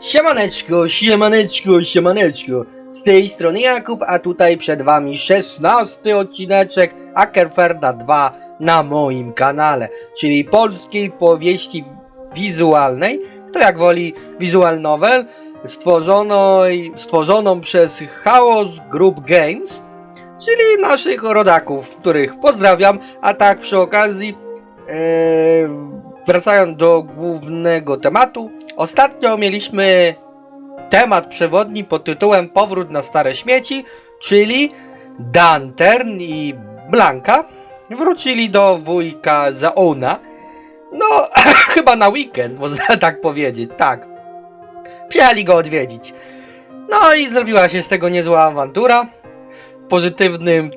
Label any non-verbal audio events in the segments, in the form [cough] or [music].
Siemaneczko, siemaneczko, siemaneczko. Z tej strony Jakub, a tutaj przed wami 16 odcineczek Ackerferda 2 na moim kanale, czyli polskiej powieści wizualnej, kto jak woli visual novel, stworzonej, stworzoną przez Chaos Group Games, czyli naszych rodaków, których pozdrawiam, a tak przy okazji, e, wracając do głównego tematu, Ostatnio mieliśmy temat przewodni pod tytułem Powrót na stare śmieci, czyli Dantern i Blanka wrócili do wujka Zaona. No, [clears throat] chyba na weekend, można [laughs] tak powiedzieć, tak. Przyjechali go odwiedzić. No i zrobiła się z tego niezła awantura. W pozytywnym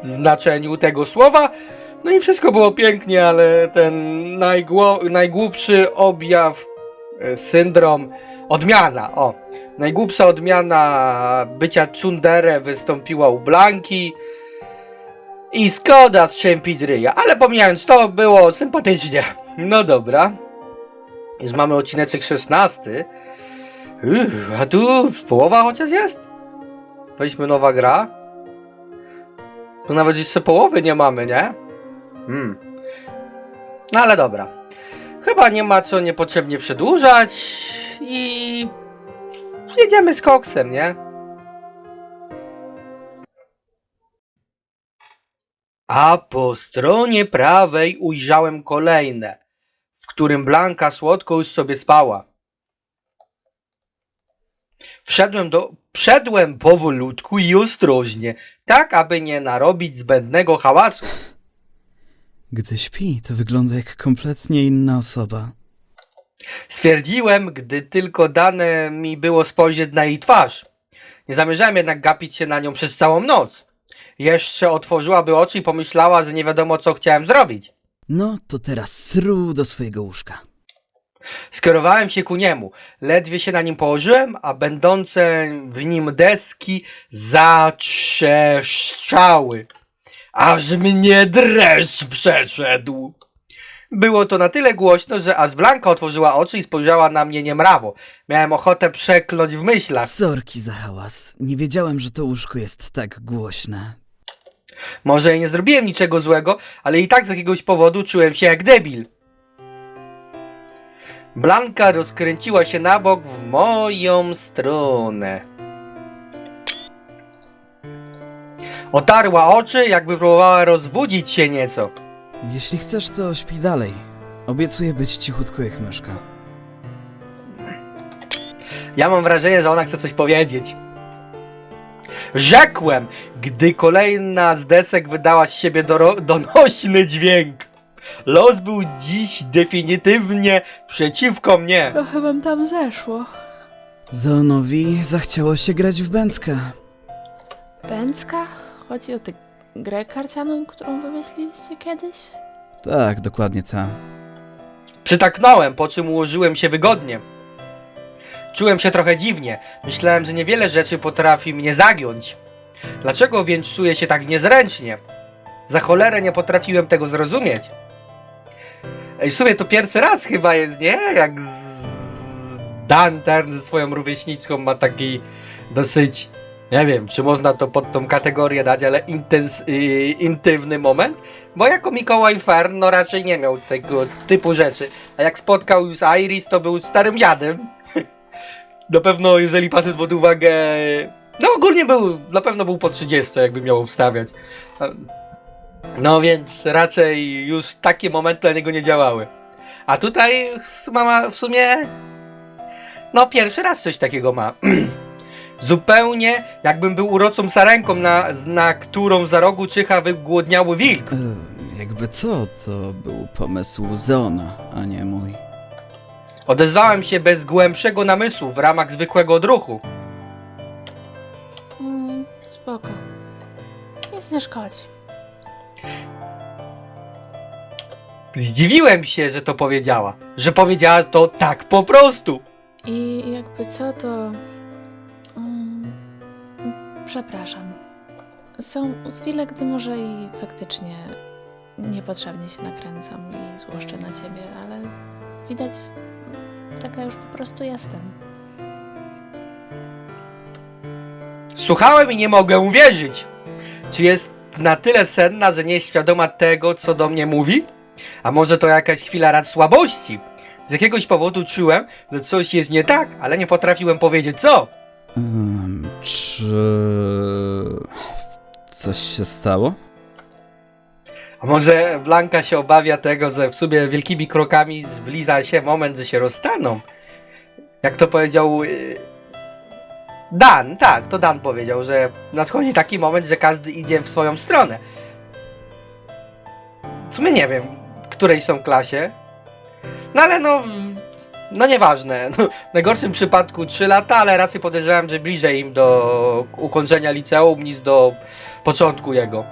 znaczeniu tego słowa. No i wszystko było pięknie, ale ten najgłupszy objaw e, syndrom odmiana, o. Najgłupsza odmiana bycia tsundere wystąpiła u Blanki i Skoda strzępić ryja, ale pomijając to, było sympatycznie. No dobra. Już mamy odcineczek 16. Uff, a tu połowa chociaż jest? Weźmy nowa gra. Tu nawet jeszcze połowy nie mamy, nie? Hmm. No ale dobra. Chyba nie ma co niepotrzebnie przedłużać i jedziemy z koksem, nie? A po stronie prawej ujrzałem kolejne, w którym Blanka słodko już sobie spała. Wszedłem do... Wszedłem powolutku i ostrożnie, tak aby nie narobić zbędnego hałasu. Gdy śpi, to wygląda jak kompletnie inna osoba. Stwierdziłem, gdy tylko dane mi było spojrzeć na jej twarz. Nie zamierzałem jednak gapić się na nią przez całą noc. Jeszcze otworzyłaby oczy i pomyślała, że nie wiadomo co chciałem zrobić. No, to teraz sru do swojego łóżka. Skierowałem się ku niemu. Ledwie się na nim położyłem, a będące w nim deski zatrzeszczały. Aż mnie dreszcz przeszedł. Było to na tyle głośno, że aż Blanka otworzyła oczy i spojrzała na mnie niemrawo. Miałem ochotę przekląć w myślach. Sorki za hałas. Nie wiedziałem, że to łóżko jest tak głośne. Może i nie zrobiłem niczego złego, ale i tak z jakiegoś powodu czułem się jak debil. Blanka rozkręciła się na bok w moją stronę. Otarła oczy, jakby próbowała rozbudzić się nieco. Jeśli chcesz, to śpi dalej. Obiecuję być cichutko jak myszka. Ja mam wrażenie, że ona chce coś powiedzieć. Rzekłem, gdy kolejna z desek wydała z siebie donośny dźwięk. Los był dziś definitywnie przeciwko mnie. Trochę wam tam zeszło. Zonowi zachciało się grać w bęckę. Pęcka? Chodzi o tę grę karcianą, którą wymyśliliście kiedyś? Tak, dokładnie ta. Przytaknąłem, po czym ułożyłem się wygodnie. Czułem się trochę dziwnie. Myślałem, że niewiele rzeczy potrafi mnie zagiąć. Dlaczego więc czuję się tak niezręcznie? Za cholerę nie potrafiłem tego zrozumieć. Ej, w sumie to pierwszy raz chyba jest, nie? Jak z Dantern ze swoją rówieśniczką ma taki dosyć, nie wiem, czy można to pod tą kategorię dać, ale intens, yy, intywny moment. Bo jako Mikołaj Fern, no raczej nie miał tego typu rzeczy. A jak spotkał już Iris, to był starym dziadem. Na pewno, jeżeli patrząc pod uwagę... No ogólnie był, na pewno był po 30, jakby miał wstawiać. No więc raczej już takie momenty dla niego nie działały. A tutaj mama w sumie... No pierwszy raz coś takiego ma. [clears throat] Zupełnie jakbym był urocą sarenką, na, na którą za rogu czyha wygłodniały wilk. E, jakby co, to był pomysł Zona, a nie mój. Odezwałem się bez głębszego namysłu w ramach zwykłego odruchu. Mm, spoko. Nic nie szkodzi. Zdziwiłem się, że to powiedziała. Że powiedziała to tak po prostu. I jakby co, to przepraszam. Są chwile, gdy może i faktycznie niepotrzebnie się nakręcam i złoszczę na ciebie, ale widać, taka już po prostu jestem. Słuchałem i nie mogę uwierzyć. Czy jest na tyle senna, że nie jest świadoma tego, co do mnie mówi? A może to jakaś chwila rad słabości? Z jakiegoś powodu czułem, że coś jest nie tak, ale nie potrafiłem powiedzieć co. Um, czy... Coś się stało? A może Blanka się obawia tego, że w sumie wielkimi krokami zbliża się moment, że się rozstaną? Jak to powiedział yy, Dan, tak, to Dan powiedział, że nadchodzi taki moment, że każdy idzie w swoją stronę. W sumie nie wiem, w której są klasie. No ale no, no nieważne. [laughs] No, w najgorszym przypadku 3 lata, ale raczej podejrzewam, że bliżej im do ukończenia liceum niż do początku jego.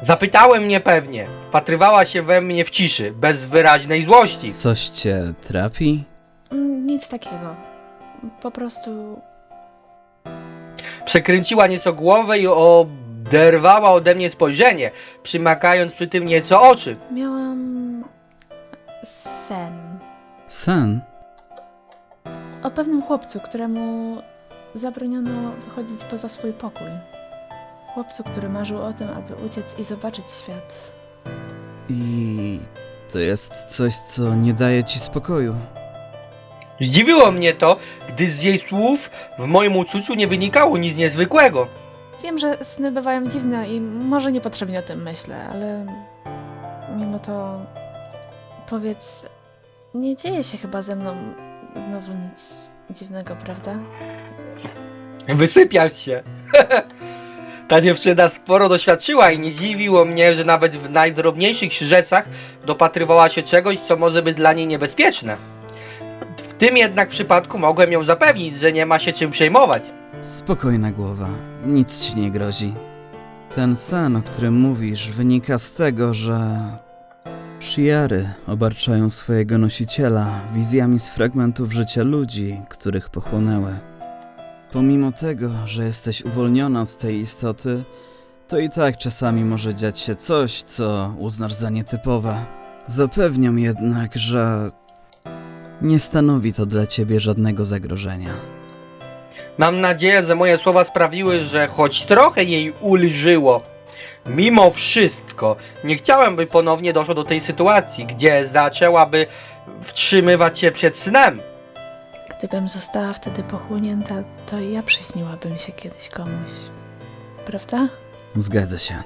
Zapytałem niepewnie. Wpatrywała się we mnie w ciszy, bez wyraźnej złości. Coś cię trapi? Mm, Nic takiego. Po prostu Przekręciła nieco głowę i oderwała ode mnie spojrzenie, przymakając przy tym nieco oczy. miałam sen Sen? o pewnym chłopcu, któremu zabroniono wychodzić poza swój pokój. Chłopcu, który marzył o tym, aby uciec i zobaczyć świat. I... To jest coś, co nie daje ci spokoju. Zdziwiło mnie to, gdy z jej słów w moim uczuciu nie wynikało nic niezwykłego. Wiem, że sny bywają dziwne i może niepotrzebnie o tym myślę, ale mimo to powiedz, nie dzieje się chyba ze mną znowu nic dziwnego, prawda? Wysypiasz się. [laughs] Ta dziewczyna sporo doświadczyła i nie dziwiło mnie, że nawet w najdrobniejszych rzeczach dopatrywała się czegoś, co może być dla niej niebezpieczne. W tym jednak przypadku mogłem ją zapewnić, że nie ma się czym przejmować. Spokojna głowa, nic ci nie grozi. Ten sen, o którym mówisz, wynika z tego, że Shiary obarczają swojego nosiciela wizjami z fragmentów życia ludzi, których pochłonęły. Pomimo tego, że jesteś uwolniona od tej istoty, to i tak czasami może dziać się coś, co uznasz za nietypowe. Zapewniam jednak, że nie stanowi to dla ciebie żadnego zagrożenia. Mam nadzieję, że moje słowa sprawiły, że choć trochę jej ulżyło. Mimo wszystko, nie chciałem, by ponownie doszło do tej sytuacji, gdzie zaczęłaby wstrzymywać się przed snem. Gdybym została wtedy pochłonięta, to i ja przyśniłabym się kiedyś komuś. Prawda? Zgadza się.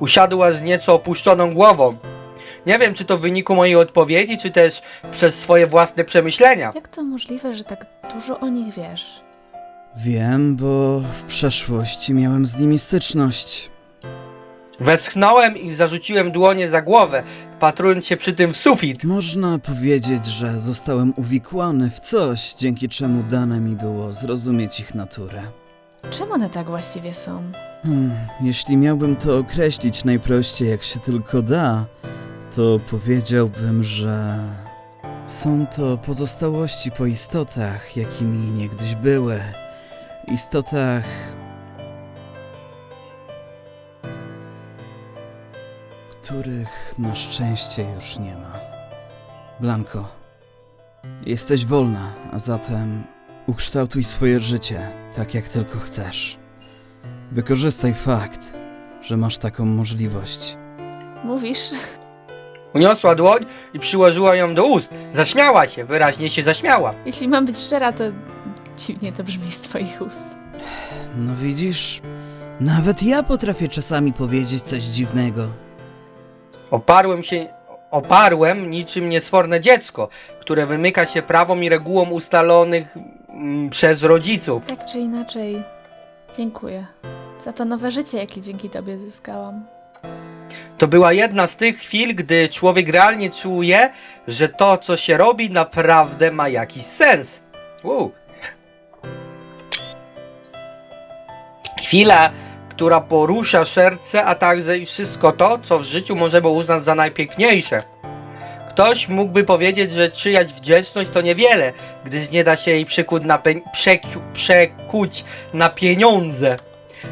Usiadła z nieco opuszczoną głową. Nie wiem, czy to w wyniku mojej odpowiedzi, czy też przez swoje własne przemyślenia. Jak to możliwe, że tak dużo o nich wiesz? Wiem, bo w przeszłości miałem z nimi styczność. Westchnąłem i zarzuciłem dłonie za głowę, patrując się przy tym w sufit. Można powiedzieć, że zostałem uwikłany w coś, dzięki czemu dane mi było zrozumieć ich naturę. Czym one tak właściwie są? Hmm, jeśli miałbym to określić najprościej jak się tylko da, to powiedziałbym, że są to pozostałości po istotach, jakimi niegdyś były. Istotach. Których na szczęście już nie ma. Blanko, jesteś wolna, a zatem ukształtuj swoje życie tak, jak tylko chcesz. Wykorzystaj fakt, że masz taką możliwość. Mówisz? Uniosła dłoń i przyłożyła ją do ust. Zaśmiała się, wyraźnie się zaśmiała. Jeśli mam być szczera, to dziwnie to brzmi z twoich ust. No widzisz, nawet ja potrafię czasami powiedzieć coś dziwnego. Oparłem się, oparłem niczym niesforne dziecko, które wymyka się prawom i regułom ustalonych mm, przez rodziców. Tak czy inaczej, dziękuję za to nowe życie, jakie dzięki tobie zyskałam. To była jedna z tych chwil, gdy człowiek realnie czuje, że to, co się robi, naprawdę ma jakiś sens. U. Chwila, która porusza serce, a także i wszystko to, co w życiu możemy uznać za najpiękniejsze. Ktoś mógłby powiedzieć, że czyjaś wdzięczność to niewiele, gdyż nie da się jej przekuć na, przekuć na pieniądze.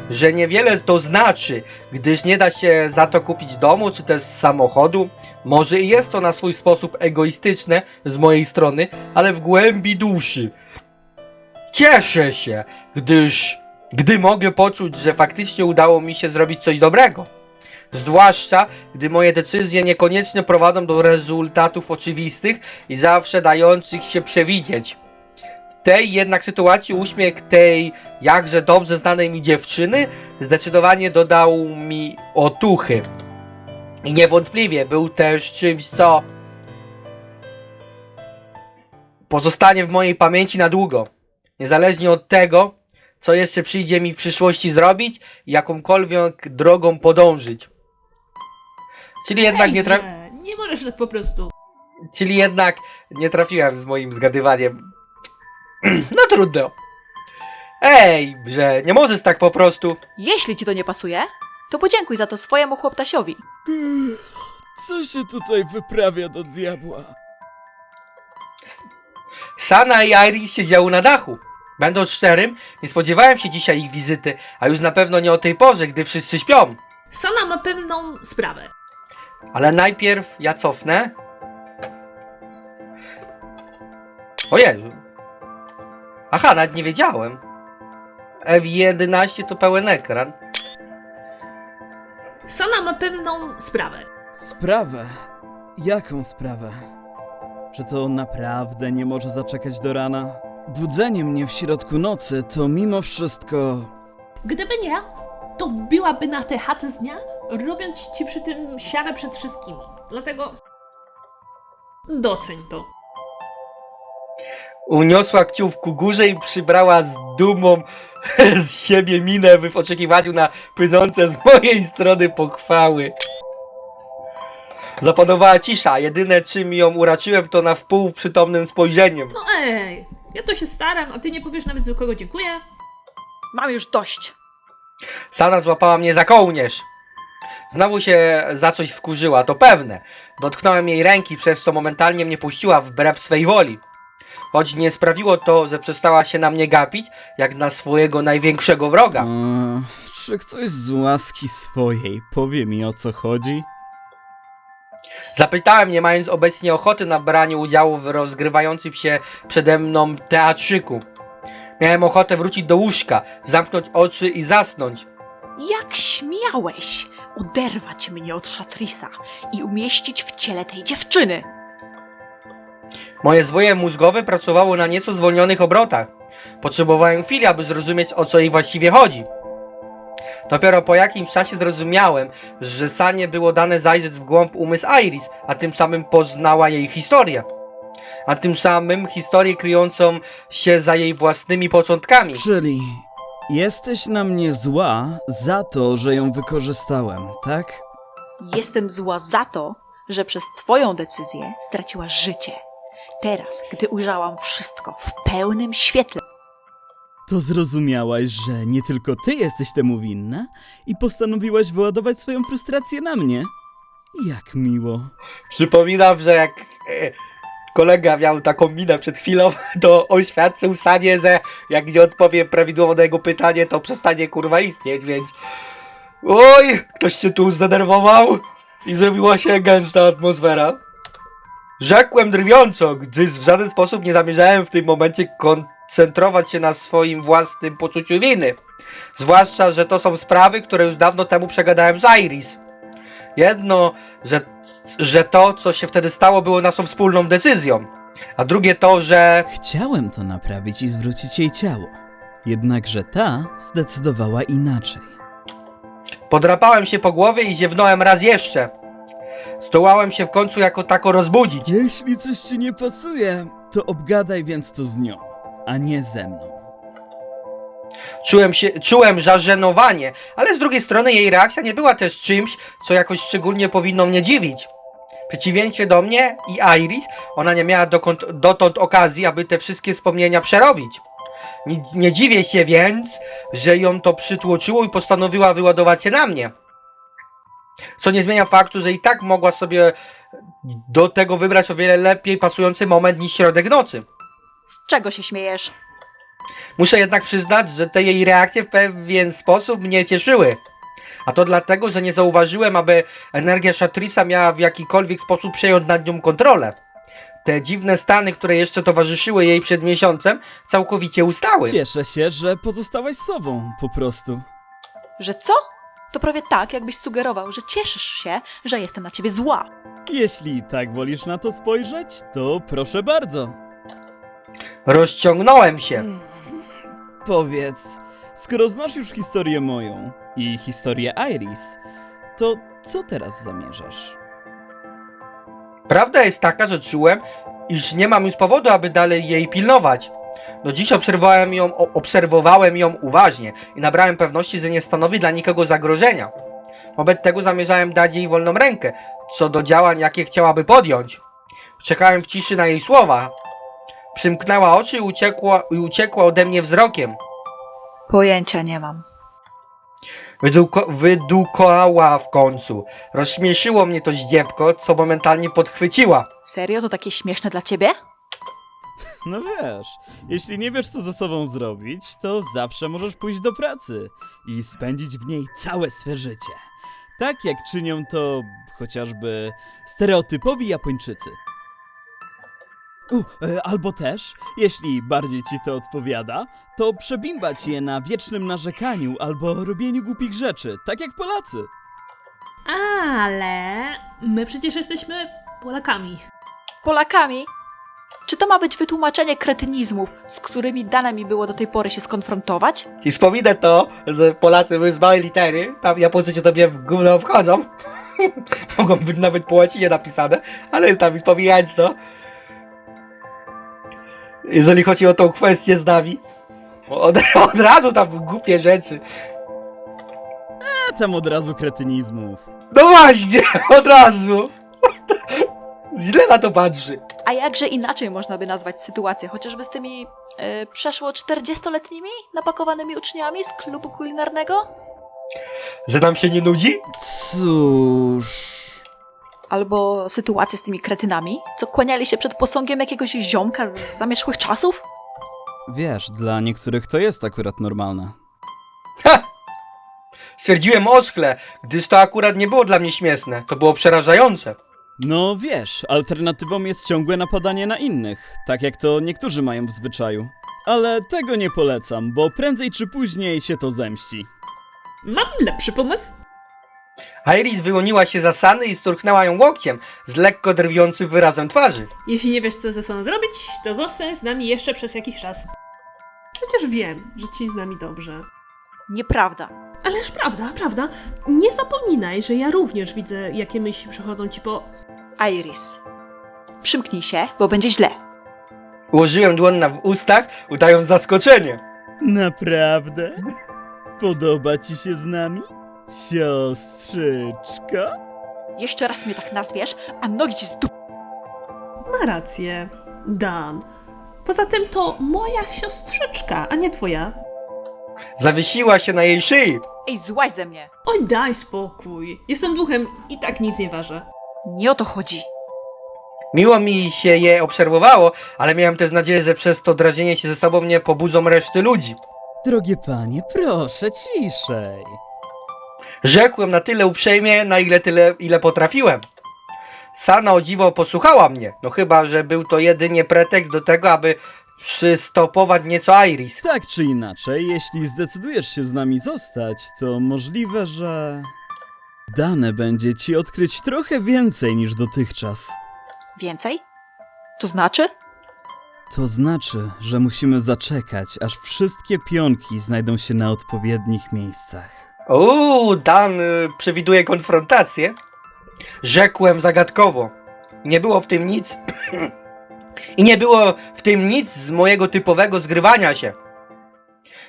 Że niewiele to znaczy, gdyż nie da się za to kupić domu czy też samochodu. Może i jest to na swój sposób egoistyczne z mojej strony, ale w głębi duszy cieszę się, gdyż gdy mogę poczuć, że faktycznie udało mi się zrobić coś dobrego. Zwłaszcza, gdy moje decyzje niekoniecznie prowadzą do rezultatów oczywistych i zawsze dających się przewidzieć. W tej jednak sytuacji uśmiech tej jakże dobrze znanej mi dziewczyny zdecydowanie dodał mi otuchy. I niewątpliwie był też czymś, co pozostanie w mojej pamięci na długo. Niezależnie od tego, co jeszcze przyjdzie mi w przyszłości zrobić jakąkolwiek drogą podążyć. Czyli jednak nie, tra- Ejże, nie możesz tak po prostu. Czyli jednak nie trafiłem z moim zgadywaniem. [clears throat] No trudno. Ej, że nie możesz tak po prostu. Jeśli ci to nie pasuje, to podziękuj za to swojemu chłoptasiowi. Co się tutaj wyprawia do diabła? Sana i Iris siedziały na dachu. Będąc szczerym, nie spodziewałem się dzisiaj ich wizyty, a już na pewno nie o tej porze, gdy wszyscy śpią. Sana ma pewną sprawę. Ale najpierw ja cofnę. O Jezu. Aha, nawet nie wiedziałem. F11 to pełen ekran. Sana ma pewną sprawę. Sprawę? Jaką sprawę? Czy to naprawdę nie może zaczekać do rana? Budzenie mnie w środku nocy to mimo wszystko. Gdyby nie, to wbiłaby na tę chatę z dnia, robiąc ci przy tym siarę przed wszystkimi. Dlatego doceń to. Uniosła kciuk ku górze i przybrała z dumą [laughs] z siebie minę w oczekiwaniu na płynące z mojej strony pochwały. Zapanowała cisza, jedyne czym ją uraczyłem to na wpół przytomnym spojrzeniem. No ej, ja to się staram, a ty nie powiesz nawet zwykłego dziękuję? Mam już dość. Sana złapała mnie za kołnierz. Znowu się za coś wkurzyła, to pewne. Dotknąłem jej ręki, przez co momentalnie mnie puściła wbrew swej woli. Choć nie sprawiło to, że przestała się na mnie gapić, jak na swojego największego wroga. Eee, czy ktoś z łaski swojej powie mi o co chodzi? Zapytałem, nie mając obecnie ochoty na branie udziału w rozgrywającym się przede mną teatrzyku. Miałem ochotę wrócić do łóżka, zamknąć oczy i zasnąć. Jak śmiałeś oderwać mnie od Szatrisa i umieścić w ciele tej dziewczyny? Moje zwoje mózgowe pracowało na nieco zwolnionych obrotach. Potrzebowałem chwili, aby zrozumieć, o co jej właściwie chodzi. Dopiero po jakimś czasie zrozumiałem, że Sanie było dane zajrzeć w głąb umysł Iris, a tym samym poznała jej historię. A tym samym historię kryjącą się za jej własnymi początkami. Czyli jesteś na mnie zła za to, że ją wykorzystałem, tak? Jestem zła za to, że przez twoją decyzję straciła życie. Teraz, gdy ujrzałam wszystko w pełnym świetle, To zrozumiałaś, że nie tylko ty jesteś temu winna i postanowiłaś wyładować swoją frustrację na mnie? Jak miło. Przypominam, że jak e, kolega miał taką minę przed chwilą, [laughs] to oświadczył Sanie, że jak nie odpowie prawidłowo na jego pytanie, to przestanie kurwa istnieć, więc... Oj, ktoś się tu zdenerwował i zrobiła się gęsta atmosfera. Rzekłem drwiąco, gdy w żaden sposób nie zamierzałem w tym momencie koncentrować się na swoim własnym poczuciu winy. Zwłaszcza, że to są sprawy, które już dawno temu przegadałem z Iris. Jedno, że że to, co się wtedy stało, było naszą wspólną decyzją. A drugie to, że. Chciałem to naprawić i zwrócić jej ciało. Jednakże ta zdecydowała inaczej. Podrapałem się po głowie i ziewnąłem raz jeszcze. Zdołałem się w końcu jako tako rozbudzić. Jeśli coś ci nie pasuje, to obgadaj więc to z nią, a nie ze mną. Czułem się, czułem zażenowanie, ale z drugiej strony jej reakcja nie była też czymś, co jakoś szczególnie powinno mnie dziwić. W przeciwieństwie do mnie i Iris, ona nie miała dokąd, dotąd okazji, aby te wszystkie wspomnienia przerobić. Nie, nie dziwię się więc, że ją to przytłoczyło i postanowiła wyładować się na mnie. Co nie zmienia faktu, że i tak mogła sobie do tego wybrać o wiele lepiej pasujący moment niż środek nocy. Z czego się śmiejesz? Muszę jednak przyznać, że te jej reakcje w pewien sposób mnie cieszyły. A to dlatego, że nie zauważyłem, aby energia Shatrisa miała w jakikolwiek sposób przejąć nad nią kontrolę. te dziwne stany, które jeszcze towarzyszyły jej przed miesiącem, całkowicie ustały. Cieszę się, że pozostałaś sobą, po prostu. Że co? To prawie tak, jakbyś sugerował, że cieszysz się, że jestem na ciebie zła. Jeśli tak wolisz na to spojrzeć, to proszę bardzo. Rozciągnąłem się. Powiedz, skoro znasz już historię moją i historię Iris, to co teraz zamierzasz? Prawda jest taka, że czułem, iż nie mam już powodu, aby dalej jej pilnować. Do dziś obserwowałem ją, o- obserwowałem ją uważnie i nabrałem pewności, że nie stanowi dla nikogo zagrożenia. Wobec tego zamierzałem dać jej wolną rękę, co do działań, jakie chciałaby podjąć. Czekałem w ciszy na jej słowa. Przymknęła oczy i uciekła, i uciekła ode mnie wzrokiem. Pojęcia nie mam. Wyduko, wydukała w końcu. Rozśmieszyło mnie to zdziebko, co momentalnie podchwyciła. Serio? To takie śmieszne dla ciebie? No wiesz, jeśli nie wiesz co ze sobą zrobić, to zawsze możesz pójść do pracy i spędzić w niej całe swe życie. Tak jak czynią to chociażby stereotypowi Japończycy. U, e, albo też, jeśli bardziej ci to odpowiada, to przebimbać je na wiecznym narzekaniu albo robieniu głupich rzeczy, tak jak Polacy. Ale my przecież jesteśmy Polakami. Polakami? Czy to ma być wytłumaczenie kretynizmów, z którymi dane mi było do tej pory się skonfrontować? I wspominę to, że Polacy były z małej litery, tam Japończycy to mnie w gówno wchodzą. [laughs] Mogą być nawet po łacinie napisane, ale tam wspominając to. Jeżeli chodzi o tą kwestię z nami, od, [laughs] od razu tam głupie rzeczy. A tam od razu kretynizmów. No właśnie, [laughs] od razu. [laughs] Źle na to patrzy. A jakże inaczej można by nazwać sytuację, chociażby z tymi e, przeszło 40-letnimi napakowanymi uczniami z klubu kulinarnego? Że nam się nie nudzi? Cóż... Albo sytuację z tymi kretynami, co kłaniali się przed posągiem jakiegoś ziomka z zamierzchłych czasów? Wiesz, dla niektórych to jest akurat normalne. Ha! Stwierdziłem oschle, gdyż to akurat nie było dla mnie śmieszne. To było przerażające. No wiesz, alternatywą jest ciągłe napadanie na innych, tak jak to niektórzy mają w zwyczaju. Ale tego nie polecam, bo prędzej czy później się to zemści. Mam lepszy pomysł. Iris wyłoniła się za Sany i sturchnęła ją łokciem z lekko drwiącym wyrazem twarzy. Jeśli nie wiesz, co ze sobą zrobić, to zostań z nami jeszcze przez jakiś czas. Przecież wiem, że ci z nami dobrze. Nieprawda. Ależ prawda, prawda. Nie zapominaj, że ja również widzę, jakie myśli przychodzą ci po... Iris. Przymknij się, bo będzie źle. Ułożyłem dłoń na ustach, udając zaskoczenie. Naprawdę? Podoba ci się z nami? Siostrzyczka? Jeszcze raz mnie tak nazwiesz, a nogi ci z dup... Ma rację, Dan. Poza tym to moja siostrzyczka, a nie twoja. Zawiesiła się na jej szyi. Ej, złaź ze mnie. Oj, daj spokój. Jestem duchem i tak nic nie ważę. Nie o to chodzi. Miło mi się je obserwowało, ale miałem też nadzieję, że przez to drażnienie się ze sobą nie pobudzą reszty ludzi. Drogie panie, proszę ciszej. Rzekłem na tyle uprzejmie, na ile tyle, ile potrafiłem. Sana o dziwo posłuchała mnie, no chyba, że był to jedynie pretekst do tego, aby przystopować nieco Iris. Tak czy inaczej, jeśli zdecydujesz się z nami zostać, to możliwe, że... Dane będzie ci odkryć trochę więcej niż dotychczas. Więcej? To znaczy? To znaczy, że musimy zaczekać, aż wszystkie pionki znajdą się na odpowiednich miejscach. Uuu, Dan y, przewiduje konfrontację. Rzekłem zagadkowo. Nie było w tym nic. [clears throat] I nie było w tym nic z mojego typowego zgrywania się.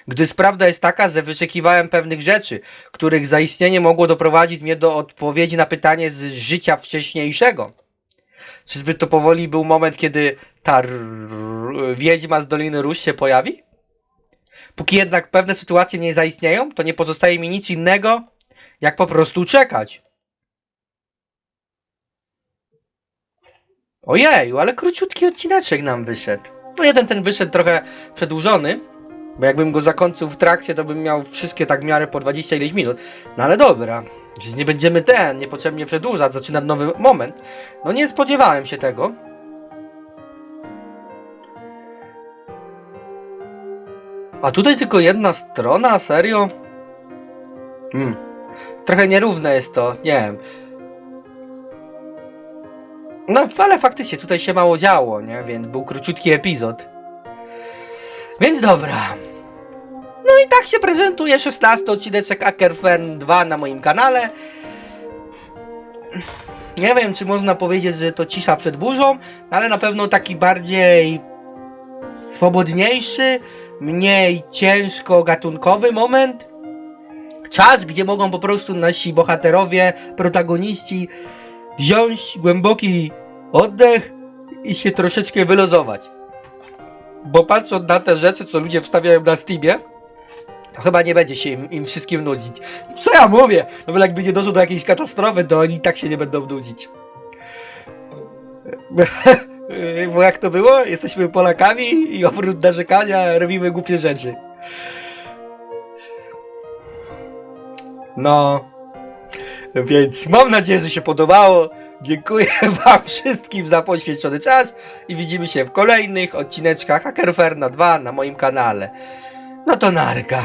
Gdyż prawda jest taka, że wyczekiwałem pewnych rzeczy, których zaistnienie mogło doprowadzić mnie do odpowiedzi na pytanie z życia wcześniejszego. Czyżby to powoli był moment, kiedy ta wiedźma z Doliny Róż się pojawi? Póki jednak pewne sytuacje nie zaistnieją, to nie pozostaje mi nic innego, jak po prostu czekać. Ojeju, ale króciutki odcineczek nam wyszedł. No jeden ten wyszedł trochę przedłużony, bo jakbym go zakończył w trakcie, to bym miał wszystkie tak w miarę po 20 ileś minut. No ale dobra, przecież nie będziemy ten, niepotrzebnie przedłużać, zaczyna nowy moment. No nie spodziewałem się tego. A tutaj tylko jedna strona, serio? Hmm. Trochę nierówne jest to, nie wiem. No, ale faktycznie tutaj się mało działo, nie? Więc był króciutki epizod. Więc dobra. No i tak się prezentuje 16 odcineczek Ackerfern 2 na moim kanale. Nie wiem, czy można powiedzieć, że to cisza przed burzą, ale na pewno taki bardziej swobodniejszy, mniej ciężko gatunkowy moment. Czas, gdzie mogą po prostu nasi bohaterowie, protagoniści wziąć głęboki oddech i się troszeczkę wylozować. Bo patrząc na te rzeczy, co ludzie wstawiają na Steamie, to chyba nie będzie się im, im wszystkim nudzić. Co ja mówię? No bo jakby nie doszło do jakiejś katastrofy, to oni i tak się nie będą nudzić. [laughs] Bo jak to było? Jesteśmy Polakami i oprócz narzekania robimy głupie rzeczy. No. Więc mam nadzieję, że się podobało. Dziękuję [laughs] Wam wszystkim za poświęcony czas i widzimy się w kolejnych odcineczkach Hackerferna 2 na moim kanale. No to narka.